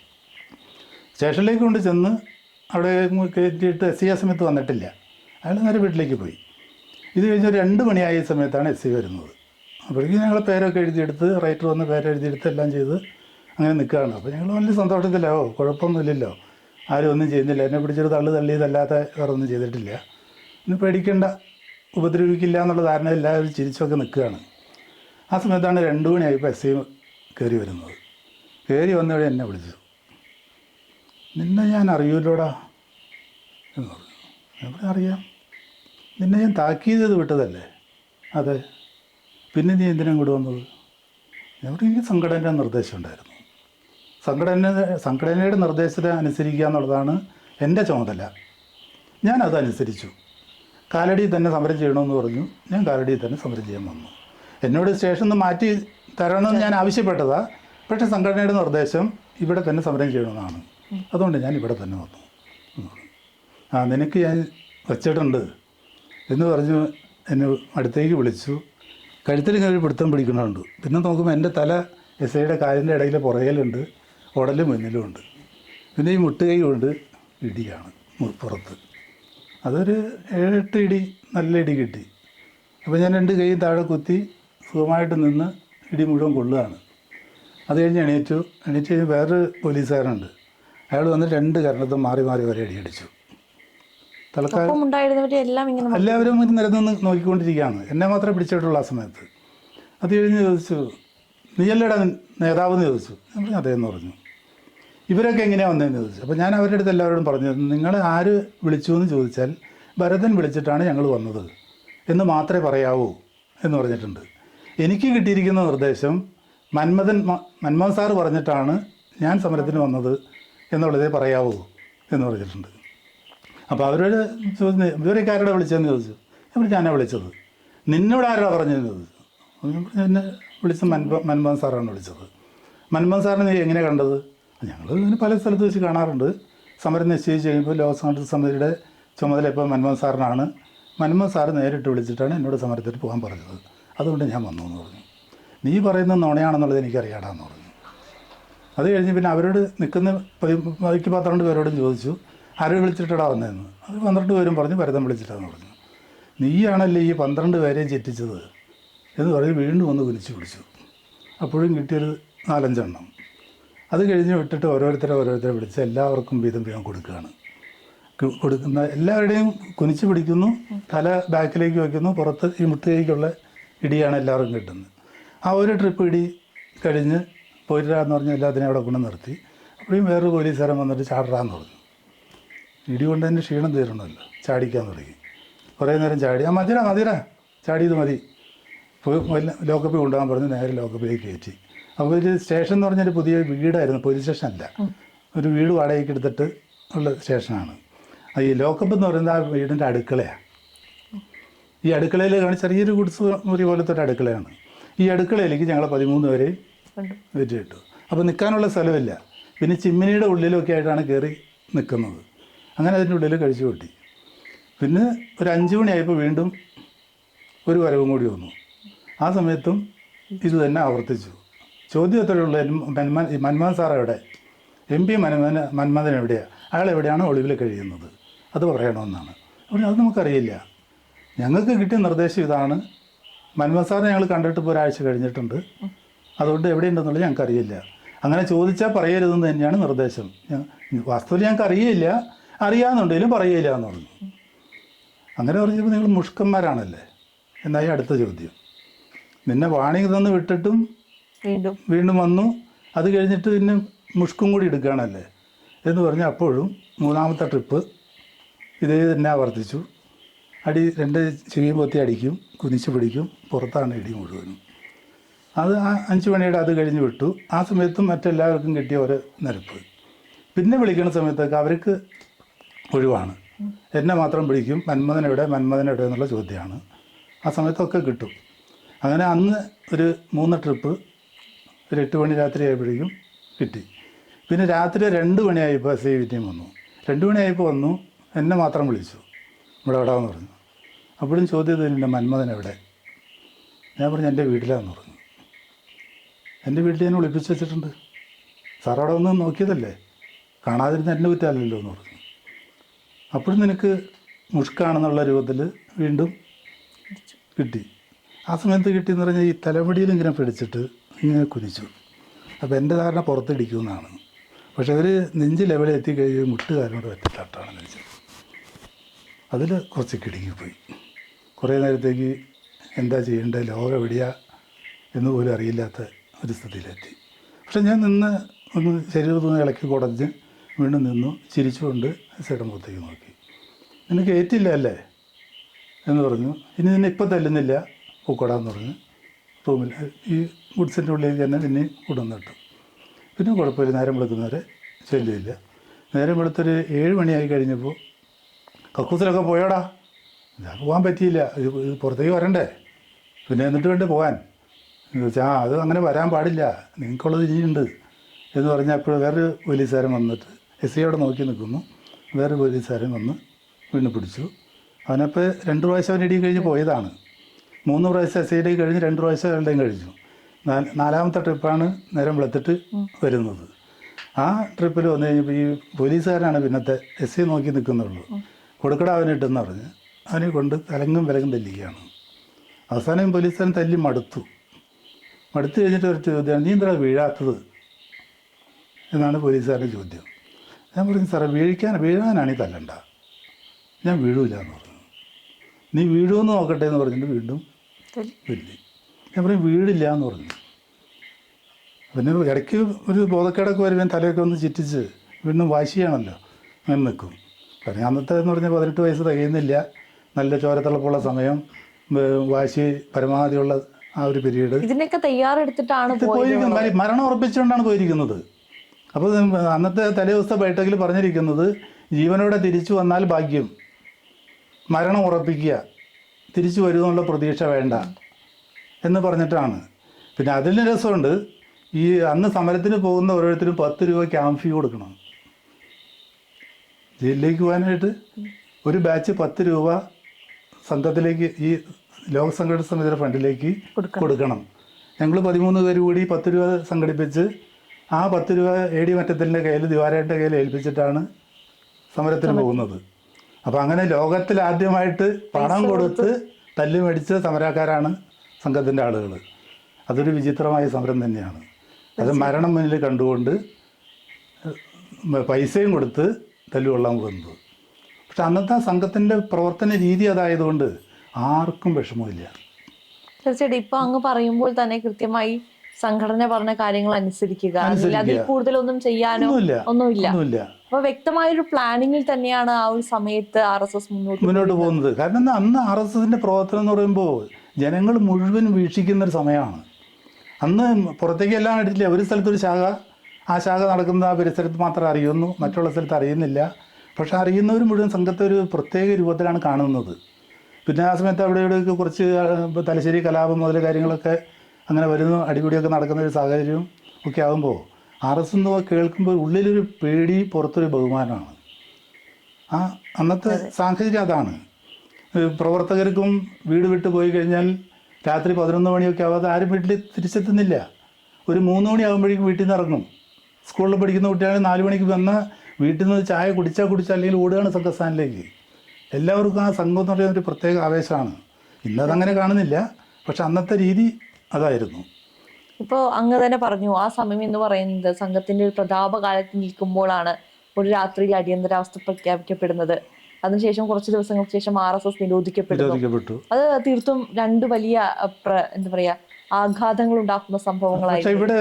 സ്റ്റേഷനിലേക്ക് കൊണ്ട് ചെന്ന് അവിടെ കയറ്റിയിട്ട് എസ് സി ആ സമയത്ത് വന്നിട്ടില്ല. അയാൾ നേരെ വീട്ടിലേക്ക് പോയി. ഇത് കഴിഞ്ഞ് രണ്ട് മണിയായ സമയത്താണ് എസ് സി വരുന്നത്. അപ്പോഴേക്കും ഞങ്ങൾ പേരൊക്കെ എഴുതിയെടുത്ത് റൈറ്റർ വന്ന് പേരെഴുതിയെടുത്ത് എല്ലാം ചെയ്ത് അങ്ങനെ നിൽക്കുകയാണ്. അപ്പോൾ ഞങ്ങൾ വലിയ സന്തോഷത്തിലാവോ കുഴപ്പമൊന്നുമില്ലല്ലോ. ആരും ഒന്നും ചെയ്യുന്നില്ല. എന്നെ പിടിച്ചൊരു തള്ളു തള്ളിയതല്ലാതെ വേറെ ഒന്നും ചെയ്തിട്ടില്ല. ഇന്ന് പേടിക്കേണ്ട ഉപദ്രവിക്കില്ല എന്നുള്ള ധാരണ എല്ലാവരും ചിരിച്ചൊക്കെ നിൽക്കുകയാണ്. ആ സമയത്താണ് രണ്ട് മണിയായപ്പോൾ എസ് സി കയറി വരുന്നത്. കയറി വന്നവിടെ എന്നെ വിളിച്ചു. നിന്നെ ഞാൻ അറിയൂലോടാ എന്ന് പറഞ്ഞു. എവിടെ അറിയാം? നിന്നെ ഞാൻ താക്കീത് ചെയ്ത് വിട്ടതല്ലേ? അതെ. പിന്നെ നീ എന്തിനാ ഇങ്ങോട്ട് വന്നത്? എവിടെ എനിക്ക് സംഘടനയുടെ നിർദ്ദേശം ഉണ്ടായിരുന്നു? സംഘടന സംഘടനയുടെ നിർദ്ദേശത്തെ അനുസരിക്കുക എന്നുള്ളതാണ് എന്റെ ചുമതല. ഞാൻ അതനുസരിച്ചു കാലടിയിൽ തന്നെ സമരം ചെയ്യണമെന്ന് പറഞ്ഞു. ഞാൻ കാലടിയിൽ തന്നെ സമരം ചെയ്യാൻ വന്നു. എന്നോട് സ്റ്റേഷനിൽ നിന്ന് മാറ്റി തരണമെന്ന് ഞാൻ ആവശ്യപ്പെട്ടതാ. പക്ഷേ സംഘടനയുടെ നിർദ്ദേശം ഇവിടെ തന്നെ സമരം ചെയ്യണമെന്നാണ്. അതുകൊണ്ട് ഞാൻ ഇവിടെ തന്നെ വന്നു. ആ നിനക്ക് ഞാൻ വെച്ചിട്ടുണ്ട് എന്ന് പറഞ്ഞ് എന്നെ അടുത്തേക്ക് വിളിച്ചു. കഴുത്തിൽ ഒരു പിടുത്തം പിടിക്കണമുണ്ട് പിന്നെ നോക്കുമ്പോൾ എന്റെ തല എസ് ഐയുടെ കാലിന്റെ ഇടയിൽ പുറകിലുണ്ട് ഉടലും മുന്നിലും ഉണ്ട് പിന്നെ ഈ മുട്ടുകൈ കൊണ്ട് ഇടിയാണ് പുറത്ത്. അതൊരു ഏഴെട്ട് ഇടി നല്ല ഇടി കിട്ടി. അപ്പോൾ ഞാൻ രണ്ട് കൈയും താഴെ കുത്തി സുഖമായിട്ട് നിന്ന് ഇടി മുഴുവൻ കൊള്ളുകയാണ്. അത് കഴിഞ്ഞ് എണീറ്റു. എണീറ്റ് കഴിഞ്ഞ് വേറൊരു പോലീസുകാരനുണ്ട്. അയാൾ വന്ന് രണ്ട് കരണത്തും മാറി മാറി വരെ അടിയടിച്ചു തൽക്കാലം എല്ലാവരും നിരന്ന് നോക്കിക്കൊണ്ടിരിക്കുകയാണ്. എന്നെ മാത്രമേ പിടിച്ചിട്ടുള്ളൂ ആ സമയത്ത്. അത് കഴിഞ്ഞ് ചോദിച്ചു നീയല്ലേടാ നേതാവ്? എന്ന് ചോദിച്ചു. ഞാൻ പറഞ്ഞു അതേന്ന് പറഞ്ഞു. ഇവരൊക്കെ എങ്ങനെയാണ് വന്നതെന്ന് ചോദിച്ചു. അപ്പോൾ ഞാൻ അവരുടെ അടുത്ത് എല്ലാവരോടും പറഞ്ഞു നിങ്ങൾ ആര് വിളിച്ചു എന്ന് ചോദിച്ചാൽ ഭരതൻ വിളിച്ചിട്ടാണ് ഞങ്ങൾ വന്നത്. എന്ന് മാത്രമേ പറയാവൂ എന്ന് പറഞ്ഞിട്ടുണ്ട്. എനിക്ക് കിട്ടിയിരിക്കുന്ന നിർദ്ദേശം മന്മഥൻ മന്മോഹൻ സാറ് പറഞ്ഞിട്ടാണ് ഞാൻ സമരത്തിന് വന്നത് എന്നുള്ളതേ പറയാവൂ എന്ന് പറഞ്ഞിട്ടുണ്ട്. അപ്പോൾ അവരോട് ചോദിച്ചു ഇവരൊക്കെ ആരോടെ വിളിച്ചതെന്ന് ചോദിച്ചു. അവർ ഞാനാണ് വിളിച്ചത്. നിന്നോട് ആരാ പറഞ്ഞതെന്ന് ചോദിച്ചു. എന്നെ വിളിച്ച മൻമോ മൻമോഹൻ സാറാണ് വിളിച്ചത്. മൻമോഹൻ സാറിനെ നീ എങ്ങനെ കണ്ടത്? ഞങ്ങൾ ഇങ്ങനെ പല സ്ഥലത്ത് വെച്ച് കാണാറുണ്ട്. സമരം നിശ്ചയിച്ച് കഴിയുമ്പോൾ ലോക സംഘടന സമിതിയുടെ ചുമതല ഇപ്പോൾ മൻമോഹൻ സാറിനാണ്. മൻമോഹൻ സാറ് നേരിട്ട് വിളിച്ചിട്ടാണ് എന്നോട് സമരത്തിൽ പോകാൻ പറഞ്ഞത്. അതുകൊണ്ട് ഞാൻ വന്നു എന്ന് പറഞ്ഞു. നീ പറയുന്നത് നുണയാണെന്നുള്ളത് എനിക്കറിയാടാന്ന് പറഞ്ഞു. അത് കഴിഞ്ഞ് പിന്നെ അവരോട് നിൽക്കുന്ന പതി- പതിക്ക് പന്ത്രണ്ട് പേരോടും ചോദിച്ചു ആരെ വിളിച്ചിട്ടാ വന്നതെന്ന്? അത് പന്ത്രണ്ട് പേരും പറഞ്ഞു ഭരതം വിളിച്ചിട്ടാന്ന് പറഞ്ഞു. നീയാണല്ലേ ഈ പന്ത്രണ്ട് പേരെയും ചെറ്റിച്ചത്? എന്ന് പറഞ്ഞ് വീണ്ടും ഒന്ന് വിളിച്ചു പിടിച്ചു. അപ്പോഴും കിട്ടിയൊരു നാലഞ്ചെണ്ണം. അത് കഴിഞ്ഞ് വിട്ടിട്ട് ഓരോരുത്തരെ ഓരോരുത്തരെ വിളിച്ച് എല്ലാവർക്കും വീതം വീതം കൊടുക്കുകയാണ്. കൊടുക്കുന്ന എല്ലാവരുടെയും കുനിച്ച് പിടിക്കുന്നു തല ബാക്കിലേക്ക് വയ്ക്കുന്നു പുറത്ത് ഈ മുട്ടുകൈക്കുള്ള ഇടിയാണ് എല്ലാവർക്കും കിട്ടുന്നത്. ആ ഒരു ട്രിപ്പ് ഇടി കഴിഞ്ഞ് പോയിട്ടാന്ന് പറഞ്ഞ് എല്ലാത്തിനെയും അവിടെ കൊണ്ടു നിർത്തി. അപ്പോഴും വേറൊരു പോലീസുകാരൻ വന്നിട്ട് ചാടറാന്ന് പറഞ്ഞു. ഇടി കൊണ്ട് തന്നെ ക്ഷീണം തീരണമല്ലോ ചാടിക്കാൻ തുടങ്ങി. കുറേ നേരം ചാടി. ആ മതിരാ മതിരാ ചാടിയത് മതി. പോയി ലോക്കപ്പിൽ കൊണ്ടുപോകാൻ പറഞ്ഞ് നേരെ ലോക്കപ്പിലേക്ക് കയറ്റി. അപ്പോൾ ഒരു സ്റ്റേഷൻ എന്ന് പറഞ്ഞൊരു പുതിയ വീടായിരുന്നു. പോലീസ് സ്റ്റേഷൻ അല്ല ഒരു വീട് വാടകയ്ക്ക് എടുത്തിട്ട് ഉള്ള സ്റ്റേഷനാണ്. ആ ഈ ലോക്കപ്പ് എന്ന് പറയുന്നത് ആ വീടിന്റെ അടുക്കളയാണ്. ഈ അടുക്കളയിൽ കാണി ചെറിയൊരു കുടിസ് മുറി പോലത്തെ ഒരു അടുക്കളയാണ്. ഈ അടുക്കളയിലേക്ക് ഞങ്ങൾ പതിമൂന്ന് പേരെ വെറ്റി വെച്ച് അപ്പോൾ നിൽക്കാനുള്ള സ്ഥലമില്ല. പിന്നെ ചിമ്മിനിയുടെ ഉള്ളിലൊക്കെ ആയിട്ടാണ് കയറി നിൽക്കുന്നത് അങ്ങനെ അതിന്റെ ഉള്ളിൽ കഴിച്ചു കൂട്ടി. പിന്നെ ഒരു അഞ്ച് മണിയായപ്പോൾ വീണ്ടും ഒരു വരവും കൂടി വന്നു. ആ സമയത്തും ഇത് തന്നെ ആവർത്തിച്ചു. ചോദ്യം എത്രയുള്ള? മന്മാൻ മന്മാൻ സാർ എവിടെ? എം പി മന്മാൻ മന്മഥൻ എവിടെയാണ് അയാൾ എവിടെയാണ് ഒളിവിൽ കഴിയുന്നത്? അത് പറയണമെന്നാണ് അപ്പോൾ അത് നമുക്കറിയില്ല. ഞങ്ങൾക്ക് കിട്ടിയ നിർദ്ദേശം ഇതാണ്. മന്മത് സാറിനെ ഞങ്ങൾ കണ്ടിട്ട് ഇപ്പോൾ ഒരാഴ്ച കഴിഞ്ഞിട്ടുണ്ട്. അതുകൊണ്ട് എവിടെ എവിടെയുണ്ടെന്നുള്ളത് ഞങ്ങൾക്ക് അറിയില്ല അങ്ങനെ ചോദിച്ചാൽ പറയരുതെന്ന് തന്നെയാണ് നിർദ്ദേശം. വാസ്തവത്തിൽ ഞങ്ങൾക്ക് അറിയില്ല. അറിയാമെന്നുണ്ടെങ്കിലും പറയില്ല എന്ന് പറഞ്ഞു. അങ്ങനെ പറഞ്ഞപ്പോൾ നിങ്ങൾ മുഷ്കന്മാരാണല്ലേ? എന്നായി അടുത്ത ചോദ്യം. നിന്നെ വാണിംഗ് തന്ന് വിട്ടിട്ടും വീണ്ടും. വീണ്ടും വന്നു. അത് കഴിഞ്ഞിട്ട് പിന്നെ മുഷ്കും കൂടി എടുക്കുകയാണല്ലേ? എന്ന് പറഞ്ഞ് അപ്പോഴും മൂന്നാമത്തെ ട്രിപ്പ് ഇതേ തന്നെ ആവർത്തിച്ചു. അടി രണ്ട് ചെവിയും പൊത്തി അടിക്കും കുനിച്ച് പിടിക്കും പുറത്താണ് ഇടി മുഴുവനും. അത് ആ അഞ്ച് മണിയുടെ അത് കഴിഞ്ഞ് വിട്ടു. ആ സമയത്തും മറ്റെല്ലാവർക്കും കിട്ടിയ ഒരു നിരപ്പ്. പിന്നെ വിളിക്കുന്ന സമയത്തൊക്കെ അവർക്ക് ഒഴിവാണ്. എന്നെ മാത്രം വിളിക്കും മന്മഥൻ എവിടെ എന്നുള്ള ചോദ്യമാണ്. ആ സമയത്തൊക്കെ കിട്ടും. അങ്ങനെ അന്ന് ഒരു മൂന്ന് ട്രിപ്പ് ഒരു എട്ട് മണി രാത്രി ആയപ്പോഴേക്കും കിട്ടി. പിന്നെ രാത്രി രണ്ട് മണിയായപ്പോൾ എസ് ഐ വിറ്റിയും വന്നു. രണ്ട് മണിയായപ്പോൾ വന്നു എന്നെ മാത്രം വിളിച്ചു. ഇവിടെ എവിടെ എന്ന് പറഞ്ഞു. അപ്പോഴും ചോദ്യം തന്നെ മന്മഥൻ എവിടെ? ഞാൻ പറഞ്ഞു എന്റെ വീട്ടിലാന്ന് പറഞ്ഞു. എന്റെ വീട്ടിൽ ഞാൻ ഒളിപ്പിച്ച് വെച്ചിട്ടുണ്ട്. സാർ അവിടെ ഒന്ന് നോക്കിയതല്ലേ? കാണാതിരുന്ന എന്റെ കുറ്റാലല്ലോ എന്ന് പറഞ്ഞു. അപ്പോഴും നിനക്ക് മുഷ്കാണെന്നുള്ള രൂപത്തിൽ വീണ്ടും കിട്ടി. ആ സമയത്ത് കിട്ടിയെന്ന് പറഞ്ഞാൽ ഈ തലമുടിയിൽ ഇങ്ങനെ പിടിച്ചിട്ട് ഇങ്ങനെ കുനിച്ചു. അപ്പോൾ എന്റെ ധാരണ പുറത്തിടിക്കുമെന്നാണ്. പക്ഷെ അവർ നെഞ്ച് ലെവലിൽ എത്തിക്കഴിഞ്ഞ് മുട്ടുകാരനോട് ഒറ്റ തട്ടാണ് നെഞ്ചത് അതിൽ കുറച്ച് കിടുങ്ങിപ്പോയി. കുറേ നേരത്തേക്ക് എന്താ ചെയ്യേണ്ടത് ലോകം എവിടെയാ എന്ന് പോലും അറിയില്ലാത്ത ഒരു സ്ഥിതിയിലെത്തി. പക്ഷെ ഞാൻ നിന്ന് ഒന്ന് ശരീരത്തിൽ ഇളക്കി കുടഞ്ഞ് വീണ്ടും നിന്നു. ചിരിച്ചുകൊണ്ട് സൈഡം പുറത്തേക്ക് നോക്കി. നിനക്ക് ഏറ്റില്ല അല്ലേ? എന്ന് പറഞ്ഞു. ഇനി നിന്നെ ഇപ്പം തല്ലുന്നില്ല. പൂക്കടാന്ന് പറഞ്ഞു റൂമിൽ ഈ ഗുഡ്സിന്റെ ഉള്ളിൽ തന്നെ പിന്നെ കൊണ്ടുവന്നിട്ടു പിന്നെ കുഴപ്പമില്ല. നേരം വെളുക്കുന്നവരെ ചെല്ലില്ല നേരം വെളുത്തൊരു ഏഴ് മണിയായി കഴിഞ്ഞപ്പോൾ കക്കൂസിലൊക്കെ പോയോടാ? ഞാൻ പോകാൻ പറ്റിയില്ല. ഇത് ഇത് പുറത്തേക്ക് വരണ്ടേ? പിന്നെ എന്നിട്ട് വേണ്ടേ പോകാൻ? എന്ന് വെച്ചാൽ ആ അത് അങ്ങനെ വരാൻ പാടില്ല. നിങ്ങൾക്കുള്ളത് ഇനിയുണ്ട് എന്ന് പറഞ്ഞാൽ അപ്പോൾ വേറൊരു പോലീസുകാരൻ വന്നിട്ട് എസ് ഐ അവിടെ നോക്കി നിൽക്കുന്നു. വേറൊരു പോലീസുകാരൻ വന്ന് വീണ്ടും പിടിച്ചു. അവനപ്പോൾ രണ്ട് പ്രാവശ്യം അവൻ ഇടി കഴിഞ്ഞ് പോയതാണ്. മൂന്ന് പ്രാവശ്യം എസ് ഐ ഡി കഴിഞ്ഞ് രണ്ട് പ്രാവശ്യം അവരുടെയും കഴിച്ചു നാലാമത്തെ ട്രിപ്പാണ് നേരം വെളുത്തിട്ട് വരുന്നത്. ആ ട്രിപ്പിൽ വന്നു കഴിഞ്ഞപ്പോൾ ഈ പോലീസുകാരനാണ് പിന്നത്തെ എസ് ഐ നോക്കി നിൽക്കുന്നുള്ളൂ. കൊടുക്കട അവനിട്ടെന്ന് പറഞ്ഞ്. അവനെ കൊണ്ട് തലങ്ങും വിലങ്ങും തല്ലിക്കുകയാണ്. അവസാനം പോലീസുകാരൻ തല്ലി മടുത്തു. മടുത്തു കഴിഞ്ഞിട്ട് ഒരു ചോദ്യമാണ് നീ എന്താ വീഴാത്തത്? എന്നാണ് പോലീസുകാരന്റെ ചോദ്യം. ഞാൻ പറഞ്ഞു സാറേ വീഴിക്കാൻ വീഴാനാണ് ഈ തല്ലണ്ട. ഞാൻ വീഴൂല എന്ന് പറഞ്ഞു. നീ വീഴുമെന്ന് നോക്കട്ടെ എന്ന് പറഞ്ഞിട്ട് വീണ്ടും തല്ലി. ഞാൻ പറയും വീടില്ല എന്ന് പറഞ്ഞു. പിന്നെ ഇടയ്ക്ക് ഒരു ബോധക്കേടൊക്കെ വരുമ്പോൾ തലയൊക്കെ ഒന്ന് ചുറ്റിച്ച് വീണ്ടും വാശിയാണല്ലോ. അങ്ങനെ നിൽക്കും. കാരണം അന്നത്തെ എന്ന് പറഞ്ഞാൽ പതിനെട്ട് വയസ്സ് തികയുന്നില്ല. നല്ല ചോരത്തിളപ്പുള്ള സമയം വാശി പരമാവധിയുള്ള ആ ഒരു പീരീഡ് ഇതിനൊക്കെ തയ്യാറെടുത്തിട്ടാണ് പോയിരിക്കുന്നത് മരി- മരണം ഉറപ്പിച്ചുകൊണ്ടാണ് പോയിരിക്കുന്നത്. അപ്പോൾ അന്നത്തെ അന്നത്തെ തലേദിവസത്തെ ബൈഠക്കിൽ പറഞ്ഞിരിക്കുന്നത് ജീവനോടെ തിരിച്ചു വന്നാൽ ഭാഗ്യം. മരണം ഉറപ്പിക്കുക. തിരിച്ചു വരുമെന്നുള്ള പ്രതീക്ഷ വേണ്ട എന്ന് പറഞ്ഞിട്ടാണ്. പിന്നെ അതിന് രസമുണ്ട് ഈ അന്ന് സമരത്തിന് പോകുന്ന ഓരോരുത്തരും പത്ത് രൂപ ക്യാമ്പ് ഫീ കൊടുക്കണം. ജയിലിലേക്ക് പോകാനായിട്ട് ഒരു ബാച്ച് പത്ത് രൂപ സംഘത്തിലേക്ക് ഈ ലോക സംഘടന സമിതിയുടെ ഫണ്ടിലേക്ക് കൊടുക്കണം. ഞങ്ങൾ പതിമൂന്ന് പേര് കൂടി പത്ത് രൂപ സംഘടിപ്പിച്ച് ആ പത്ത് രൂപ എ ഡി മറ്റത്തിന്റെ കയ്യിൽ ദിവാരേട്ടന്റെ കയ്യിൽ ഏൽപ്പിച്ചിട്ടാണ് സമരത്തിന് പോകുന്നത്. അപ്പോൾ അങ്ങനെ ലോകത്തിൽ ആദ്യമായിട്ട് പണം കൊടുത്ത് തല്ലു മേടിച്ച സമരക്കാരാണ് സംഘത്തിന്റെ ആളുകൾ അതൊരു വിചിത്രമായ സമരം തന്നെയാണ്. അത് മരണം മുന്നിൽ കണ്ടുകൊണ്ട് പൈസയും കൊടുത്ത് തല്ലുകൊള്ളാൻ പോകുന്നത്. പക്ഷെ അന്നത്തെ സംഘത്തിന്റെ സംഘത്തിന്റെ പ്രവർത്തന രീതി അതായതുകൊണ്ട് ആർക്കും വിഷമമില്ല തീർച്ചയായിട്ടും ഇപ്പൊ അങ്ങ് പറയുമ്പോൾ തന്നെ കൃത്യമായി സംഘടന പറഞ്ഞ കാര്യങ്ങൾ അനുസരിക്കുക. അതിൽ കൂടുതലൊന്നും ചെയ്യാനോ ഒന്നുമില്ല. ഒന്നുമില്ല. വ്യക്തമായ അപ്പൊ വ്യക്തമായൊരു പ്ലാനിങ്ങിൽ തന്നെയാണ് ആ ഒരു സമയത്ത് ആർ എസ് എസ് മുന്നോട്ട് മുന്നോട്ട് പോകുന്നത്. കാരണം അന്ന് ആർ എസ് എസിന്റെ പ്രവർത്തനം എന്ന് പറയുമ്പോൾ ജനങ്ങൾ മുഴുവൻ വീക്ഷിക്കുന്ന ഒരു സമയമാണ്. അന്ന് പുറത്തേക്ക് എല്ലാം ഇട്ടില്ല ഒരു സ്ഥലത്തൊരു ശാഖ ആ ശാഖ നടക്കുന്ന ആ പരിസരത്ത് മാത്രമേ അറിയുന്നു. മറ്റുള്ള സ്ഥലത്ത് അറിയുന്നില്ല. പക്ഷെ അറിയുന്നവർ മുഴുവൻ സംഘത്തെ ഒരു പ്രത്യേക രൂപത്തിലാണ് കാണുന്നത്. പിന്നെ ആ സമയത്ത് അവിടെ ഇവിടെയൊക്കെ കുറച്ച് തലശ്ശേരി കലാപം മുതൽ കാര്യങ്ങളൊക്കെ അങ്ങനെ വരുന്നു അടിപിടിയൊക്കെ നടക്കുന്ന ഒരു സാഹചര്യവും ഒക്കെ ആകുമ്പോൾ ആർ എസ് എന്ന് കേൾക്കുമ്പോൾ ഉള്ളിലൊരു പേടി പുറത്തൊരു ബഹുമാനമാണ്. ആ അന്നത്തെ സാഹചര്യം അതാണ്. പ്രവർത്തകർക്കും വീട് വിട്ട് പോയി കഴിഞ്ഞാൽ രാത്രി പതിനൊന്ന് മണിയൊക്കെ ആവാതെ ആരും വീട്ടിൽ തിരിച്ചെത്തുന്നില്ല. ഒരു മൂന്ന് മണിയാകുമ്പോഴേക്കും വീട്ടിൽ നിന്ന് ഇറങ്ങും. സ്കൂളിൽ പഠിക്കുന്ന കുട്ടിയാണെങ്കിൽ നാല് മണിക്ക് വന്ന് വീട്ടിൽ നിന്ന് ചായ കുടിച്ചാൽ കുടിച്ചാൽ അല്ലെങ്കിൽ ഓടുകയാണ് സംഘസ്ഥാനിലേക്ക്. എല്ലാവർക്കും ആ സംഘം എന്ന് പറയുന്ന ഒരു പ്രത്യേക ആവേശമാണ്. ഇന്നതങ്ങനെ കാണുന്നില്ല. പക്ഷെ അന്നത്തെ രീതി അതായിരുന്നു. ഇപ്പോൾ അങ്ങ് തന്നെ പറഞ്ഞു ആ സമയം എന്ന് പറയുന്നത് സംഘത്തിന്റെ ഒരു പ്രതാപകാലത്ത് നിൽക്കുമ്പോഴാണ് ഒരു രാത്രിയിൽ അടിയന്തരാവസ്ഥ പ്രഖ്യാപിക്കപ്പെടുന്നത്. അതിനുശേഷം കുറച്ച് ദിവസങ്ങൾക്ക് ശേഷം ആർ എസ് എസ് നിരോധിക്കപ്പെട്ടു. അത് തീർത്തും രണ്ട് വലിയ എന്താ പറയാ ആഘാതങ്ങൾ ഉണ്ടാക്കുന്ന സംഭവങ്ങളായി ഇവിടെ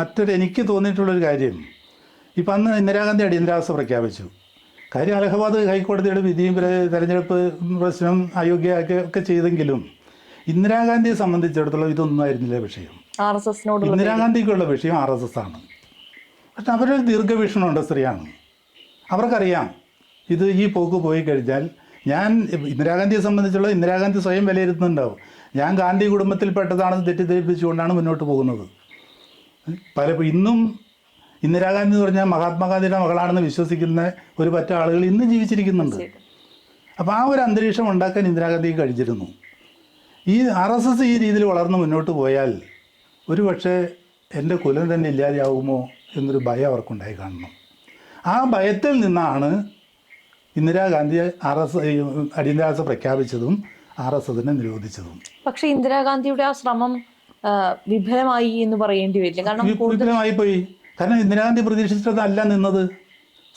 മറ്റൊരു എനിക്ക് തോന്നിയിട്ടുള്ളൊരു കാര്യം. ഇപ്പം അന്ന് ഇന്ദിരാഗാന്ധി അടിയന്തരാവസ്ഥ പ്രഖ്യാപിച്ചു. കാര്യം അലഹബാദ് ഹൈക്കോടതിയുടെ വിധിയും തെരഞ്ഞെടുപ്പ് പ്രശ്നം അയോഗ്യമാക്കി ഒക്കെ ചെയ്തെങ്കിലും ഇന്ദിരാഗാന്ധിയെ സംബന്ധിച്ചിടത്തോളം ഇതൊന്നും ആയിരുന്നില്ല വിഷയം. ആർ എസ് ഇന്ദിരാഗാന്ധിക്കുള്ള വിഷയം ആർ എസ് എസ് ആണ്. പക്ഷെ അവരൊരു ദീർഘവീക്ഷണമുണ്ട് സ്ത്രീയാണ് അവർക്കറിയാം ഇത് ഈ പോക്ക് പോയി കഴിഞ്ഞാൽ ഞാൻ ഇന്ദിരാഗാന്ധിയെ സംബന്ധിച്ചുള്ള ഇന്ദിരാഗാന്ധി സ്വയം വിലയിരുത്തുന്നുണ്ടാവും. ഞാൻ ഗാന്ധി കുടുംബത്തിൽപ്പെട്ടതാണെന്ന് തെറ്റിദ്ധരിപ്പിച്ചുകൊണ്ടാണ് മുന്നോട്ട് പോകുന്നത്. പല ഇന്നും ഇന്ദിരാഗാന്ധി എന്ന് പറഞ്ഞാൽ മഹാത്മാഗാന്ധിയുടെ മകളാണെന്ന് വിശ്വസിക്കുന്ന ഒരു പറ്റ ആളുകൾ ഇന്നും ജീവിച്ചിരിക്കുന്നുണ്ട്. അപ്പോൾ ആ ഒരു അന്തരീക്ഷം ഉണ്ടാക്കാൻ ഇന്ദിരാഗാന്ധിക്ക് കഴിഞ്ഞിരുന്നു. ഈ ആർ എസ് എസ് ഈ രീതിയിൽ വളർന്ന് മുന്നോട്ട് പോയാൽ ഒരു പക്ഷേ എന്റെ കുലം തന്നെ ഇല്ലാതെയാവുമോ എന്നൊരു ഭയം അവർക്കുണ്ടായി കാണണം. ആ ഭയത്തിൽ നിന്നാണ് ഇന്ദിരാഗാന്ധി ആർ എസ് അടിയന്തരാവസ്ഥ പ്രഖ്യാപിച്ചതും ആർ എസ് എസിനെ നിരോധിച്ചതും. പക്ഷേ ഇന്ദിരാഗാന്ധിയുടെ ആ ശ്രമം വിഫലമായി എന്ന് പറയേണ്ടി വരില്ല. കാരണം വിഫലമായി പോയി കാരണം ഇന്ദിരാഗാന്ധി പ്രതീക്ഷിച്ചതല്ല നിന്നത്.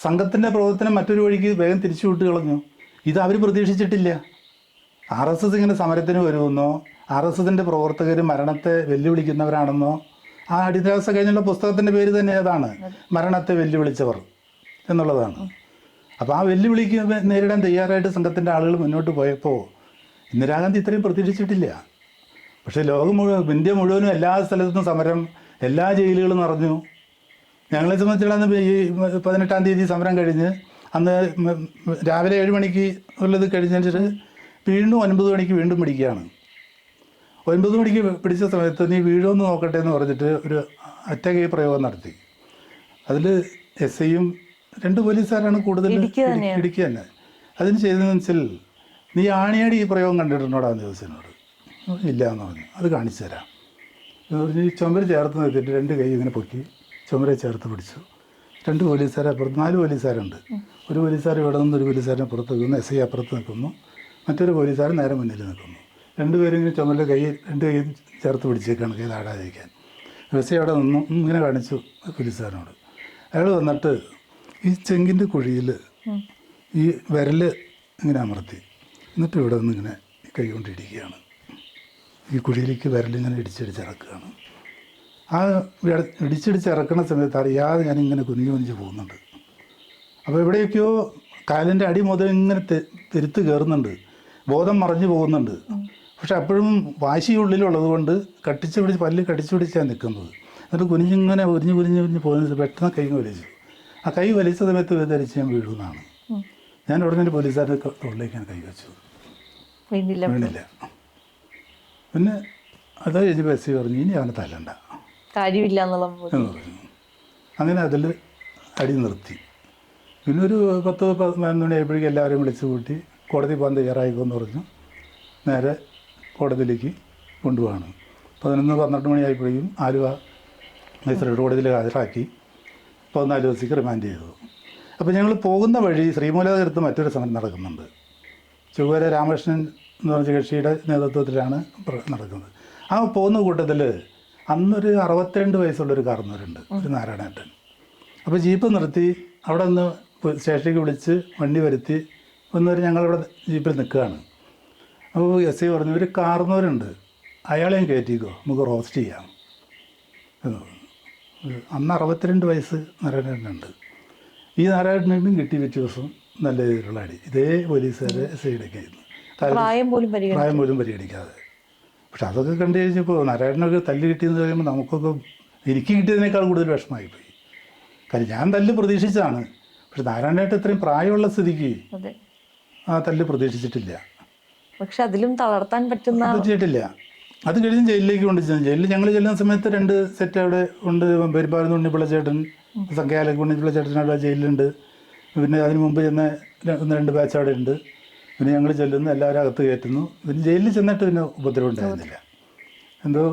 സംഘത്തിന്റെ പ്രവർത്തനം മറ്റൊരു വഴിക്ക് വേഗം തിരിച്ചു വിട്ട് കളഞ്ഞു. ഇത് അവർ പ്രതീക്ഷിച്ചിട്ടില്ല. ആർ എസ് എസ് ഇങ്ങനെ സമരത്തിന് വരുമെന്നോ ആർ എസ് എസിന്റെ പ്രവർത്തകർ മരണത്തെ വെല്ലുവിളിക്കുന്നവരാണെന്നോ ആ അടിയന്തരാവസ്ഥ കഴിഞ്ഞുള്ള പുസ്തകത്തിന്റെ പേര് തന്നെ ഏതാണ് മരണത്തെ വെല്ലുവിളിച്ചവർ എന്നുള്ളതാണ്. അപ്പോൾ ആ വെല്ലുവിളിക്ക് നേരിടാൻ തയ്യാറായിട്ട് സംഘത്തിന്റെ ആളുകൾ മുന്നോട്ട് പോയപ്പോൾ ഇന്ദിരാഗാന്ധി ഇത്രയും പ്രതീക്ഷിച്ചിട്ടില്ല. പക്ഷേ ലോകം മുഴുവൻ ഇന്ത്യ മുഴുവനും എല്ലാ സ്ഥലത്തും സമരം എല്ലാ ജയിലുകളും നിറഞ്ഞു. ഞങ്ങളെ സംബന്ധിച്ചിടത്തോളം ഈ പതിനെട്ടാം തീയതി സമരം കഴിഞ്ഞ് അന്ന് രാവിലെ ഏഴ് മണിക്ക് ഉള്ളത് കഴിഞ്ഞിട്ട് വീണ്ടും ഒൻപത് മണിക്ക് വീണ്ടും പിടിക്കുകയാണ്. ഒൻപത് മണിക്ക് പിടിച്ച സമയത്ത് നീ വീഴുമെന്ന് നോക്കട്ടെ എന്ന് പറഞ്ഞിട്ട് ഒരു അറ്റകൈ പ്രയോഗം നടത്തി. അതിൽ എസ് ഐയും രണ്ട് പോലീസുകാരാണ് കൂടുതൽ ഇടുക്കി തന്നെ. അതിന് ചെയ്തതെന്ന് വെച്ചാൽ നീ ആണിയാടി ഈ പ്രയോഗം കണ്ടിട്ടുണ്ടോടാന്ന് ചോദിച്ചതിനോട് ഇല്ല എന്ന് പറഞ്ഞു. അത് കാണിച്ചു തരാം. എന്ന് പറഞ്ഞ് ചുമര് ചേർത്ത് നിർത്തിയിട്ട് രണ്ട് കൈ ഇങ്ങനെ പൊക്കി ചുമരെ ചേർത്ത് പിടിച്ചു. രണ്ട് പോലീസുകാരെ അപ്പുറത്ത് നാല് പോലീസുകാരുണ്ട്. ഒരു പോലീസുകാർ ഇവിടെ നിന്ന് ഒരു പോലീസുകാരനെ പുറത്ത് നിൽക്കുന്നു എസ് ഐ അപ്പുറത്ത് നിൽക്കുന്നു. മറ്റൊരു പോലീസുകാരൻ നേരെ മുന്നിൽ നിൽക്കുന്നു. രണ്ടുപേരും ഇങ്ങനെ ചുമലിൽ കൈ രണ്ട് കൈ ചേർത്ത് പിടിച്ചേക്കാണ് കൈ താടാതിരിക്കാൻ എസ് ഐ അവിടെ നിന്നു ഇങ്ങനെ കാണിച്ചു പോലീസുകാരനോട്. അയാൾ വന്നിട്ട് ഈ ചെങ്കിന്റെ കുഴിയിൽ ഈ വിരൽ ഇങ്ങനെ അമർത്തി. എന്നിട്ട് ഇവിടെ നിന്ന് ഇങ്ങനെ കൈ കൊണ്ടിരിക്കുകയാണ് ഈ കുഴിയിലേക്ക് വിരലിങ്ങനെ ഇടിച്ചിടിച്ചിറക്കുകയാണ് ആ ഇടിച്ചിടിച്ച് ഇറക്കുന്ന സമയത്ത് അറിയാതെ ഞാനിങ്ങനെ കുനിഞ്ഞു കുനിഞ്ഞ് പോകുന്നുണ്ട്. അപ്പോൾ എവിടെയൊക്കെയോ കാലിന്റെ അടി മുതൽ ഇങ്ങനെ തെരുത്ത് കയറുന്നുണ്ട് ബോധം മറഞ്ഞു പോകുന്നുണ്ട്. പക്ഷെ അപ്പോഴും വാശി ഉള്ളിലുള്ളത് കൊണ്ട് കട്ടിച്ച് പിടിച്ച് പല്ല് കടിച്ചു പിടിച്ചാണ് നിൽക്കുന്നത്. എന്നിട്ട് കുനിഞ്ഞിങ്ങനെ ഉരിഞ്ഞ് കുനിഞ്ഞ് കുഞ്ഞ് പോകുന്നത് പെട്ടെന്ന് കൈ വലിച്ചു. ആ കൈ വലിച്ച സമയത്ത് ധരിച്ച് ഞാൻ വീഴുന്നതാണ് ഞാൻ ഉടനെ ഒരു പോലീസുകാരുടെ തോളിലേക്ക് ഞാൻ കൈ വെച്ചു. വീണില്ല. പിന്നെ അത് കഴിഞ്ഞ് ബസ് പറഞ്ഞു ഇനി അവനെ തല്ലണ്ട. കാര്യമില്ല എന്നുള്ള എന്ന് പറഞ്ഞു. അങ്ങനെ അതിൽ അടി നിർത്തി. പിന്നെ ഒരു പത്ത് പതിനൊന്ന് മണിയായപ്പോഴേക്കും എല്ലാവരെയും വിളിച്ചു കൂട്ടി കോടതി പോകാൻ തയ്യാറായിക്കോന്ന് പറഞ്ഞു. നേരെ കോടതിയിലേക്ക് കൊണ്ടുപോവാണ്. പതിനൊന്ന് പന്ത്രണ്ട് മണിയായപ്പോഴേക്കും ആലുവ മജിസ്ട്രേറ്റ് കോടതിയിൽ ഹാജരാക്കി. പതിനാല് ദിവസത്തേക്ക് റിമാൻഡ് ചെയ്തു. അപ്പോൾ ഞങ്ങൾ പോകുന്ന വഴി ശ്രീമൂലതീർത്ത് മറ്റൊരു സമരം നടക്കുന്നുണ്ട്. ചൊവ്വര രാമകൃഷ്ണൻ എന്ന് പറഞ്ഞ കക്ഷിയുടെ നേതൃത്വത്തിലാണ് നടക്കുന്നത്. ആ പോകുന്ന കൂട്ടത്തിൽ അന്നൊരു അറുപത്തിരണ്ട് വയസ്സുള്ളൊരു കാർന്നവരുണ്ട് ഒരു നാരായണേട്ടൻ. അപ്പോൾ ജീപ്പ് നിർത്തി അവിടെ നിന്ന് സ്റ്റേഷനിലേക്ക് വിളിച്ച് വണ്ടി വരുത്തി ഒന്നൊരു ഞങ്ങളിവിടെ ജീപ്പിൽ നിൽക്കുകയാണ്. അപ്പോൾ എസ് ഐ പറഞ്ഞു ഒരു കാർന്നവരുണ്ട് അയാളെയും കയറ്റിക്കോ നമുക്ക് റോസ്റ്റ് ചെയ്യാം. എന്ന് അന്ന് അറുപത്തിരണ്ട് വയസ്സ് നാരായണേട്ടനുണ്ട്. ഈ നാരായണനും കിട്ടി പിറ്റേ ദിവസം നല്ല രീതിയിലുള്ള അടി. ഇതേ പോലീസുകാരെ എസ് ഐയുടെ പോലും പരിഗണിക്കും പ്രായം പോലും പരിഗണിക്കാതെ. പക്ഷെ അതൊക്കെ കണ്ടു കഴിഞ്ഞപ്പോൾ നാരായണനൊക്കെ തല്ലി കിട്ടിയെന്ന് പറയുമ്പോൾ നമുക്കൊക്കെ എനിക്ക് കിട്ടിയതിനേക്കാൾ കൂടുതൽ വിഷമമായിപ്പോയി. കാര്യം ഞാൻ തല്ല് പ്രതീക്ഷിച്ചതാണ്. പക്ഷെ നാരായണനായിട്ട് ഇത്രയും പ്രായമുള്ള സ്ഥിതിക്ക് ആ തല്ല് പ്രതീക്ഷിച്ചിട്ടില്ല. പക്ഷെ അതിലും തളർത്താൻ പറ്റുന്ന പറ്റിയിട്ടില്ല അത് കഴിഞ്ഞ് ജയിലിലേക്ക് കൊണ്ട് ചെന്നു. ജയിലിൽ ഞങ്ങൾ ചെല്ലുന്ന സമയത്ത് രണ്ട് സെറ്റ് അവിടെ ഉണ്ട്. പെരുമ്പാടുന്ന ഉണ്ണിപ്പിള്ള ചേട്ടൻ സംഖ്യാലൊക്കെ ഉണ്ണിപ്പിള്ള ചേട്ടൻ അവിടെ ജയിലിലുണ്ട്. പിന്നെ അതിന് മുമ്പ് ചെന്ന ഒന്ന് രണ്ട് ബാച്ച് അവിടെ ഉണ്ട്. പിന്നെ ഞങ്ങൾ ചെല്ലുന്നു എല്ലാവരും അകത്ത് കയറ്റുന്നു. പിന്നെ ജയിലിൽ ചെന്നിട്ട് പിന്നെ ഉപദ്രവം ഉണ്ടായിരുന്നില്ല. എന്തോ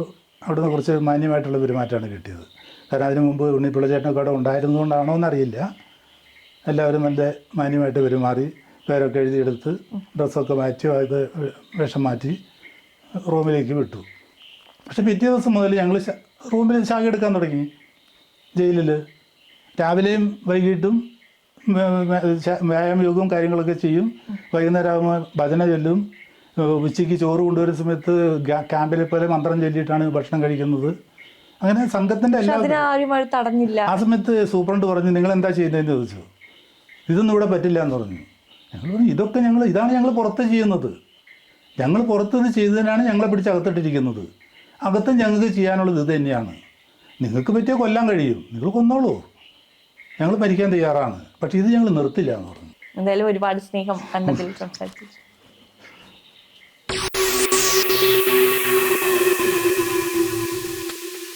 അവിടുന്ന് കുറച്ച് മാന്യമായിട്ടുള്ള പെരുമാറ്റമാണ് കിട്ടിയത്. കാരണം അതിന് മുമ്പ് ഉണ്ണിപ്പിള്ള ചേട്ടനൊക്കെ അവിടെ ഉണ്ടായിരുന്നുകൊണ്ടാണോ എന്നറിയില്ല. എല്ലാവരും നല്ല മാന്യമായിട്ട് പെരുമാറി പേരൊക്കെ എഴുതിയെടുത്ത് ഡ്രസ്സൊക്കെ മാറ്റി അത് വേഷം മാറ്റി റൂമിലേക്ക് വിട്ടു. പക്ഷെ പിറ്റേ ദിവസം മുതൽ ഞങ്ങൾ റൂമിൽ ശാഖ എടുക്കാൻ തുടങ്ങി. ജയിലിൽ രാവിലെയും വൈകിട്ടും വ്യായാമ യോഗവും കാര്യങ്ങളൊക്കെ ചെയ്യും. വൈകുന്നേരം ആകുമ്പോൾ ഭജന ചൊല്ലും. ഉച്ചയ്ക്ക് ചോറ് കൊണ്ടുവരുന്ന സമയത്ത് ക്യാമ്പിലെ പോലെ മന്ത്രം ചൊല്ലിയിട്ടാണ് ഭക്ഷണം കഴിക്കുന്നത്. അങ്ങനെ സംഘത്തിന്റെ എല്ലാ ആ സമയത്ത് സൂപ്രണ്ട് പറഞ്ഞു നിങ്ങൾ എന്താ ചെയ്യുന്നതെന്ന് ചോദിച്ചു. ഇതൊന്നും ഇവിടെ പറ്റില്ല എന്ന് പറഞ്ഞു. ഞങ്ങൾ പറഞ്ഞു ഇതൊക്കെ ഞങ്ങൾ ഇതാണ് ഞങ്ങൾ പുറത്ത് ചെയ്യുന്നത്. ഞങ്ങൾ പുറത്ത് ഇത് ചെയ്തതിനാണ് ഞങ്ങളെ പിടിച്ച് അകത്തിട്ടിരിക്കുന്നത്. അകത്തും ഞങ്ങൾക്ക് ചെയ്യാനുള്ളത് ഇത് തന്നെയാണ്. നിങ്ങൾക്ക് പറ്റിയ കൊല്ലാൻ കഴിയും. നിങ്ങൾ കൊന്നോളൂ. ഞങ്ങൾ മരിക്കാൻ തയ്യാറാണ്. പക്ഷെ ഇത് ഞങ്ങൾ നിർത്തില്ല എന്ന് പറഞ്ഞു. എന്തായാലും ഒരുപാട് സ്നേഹം കണ്ടതിൽ സംസാരിച്ചു.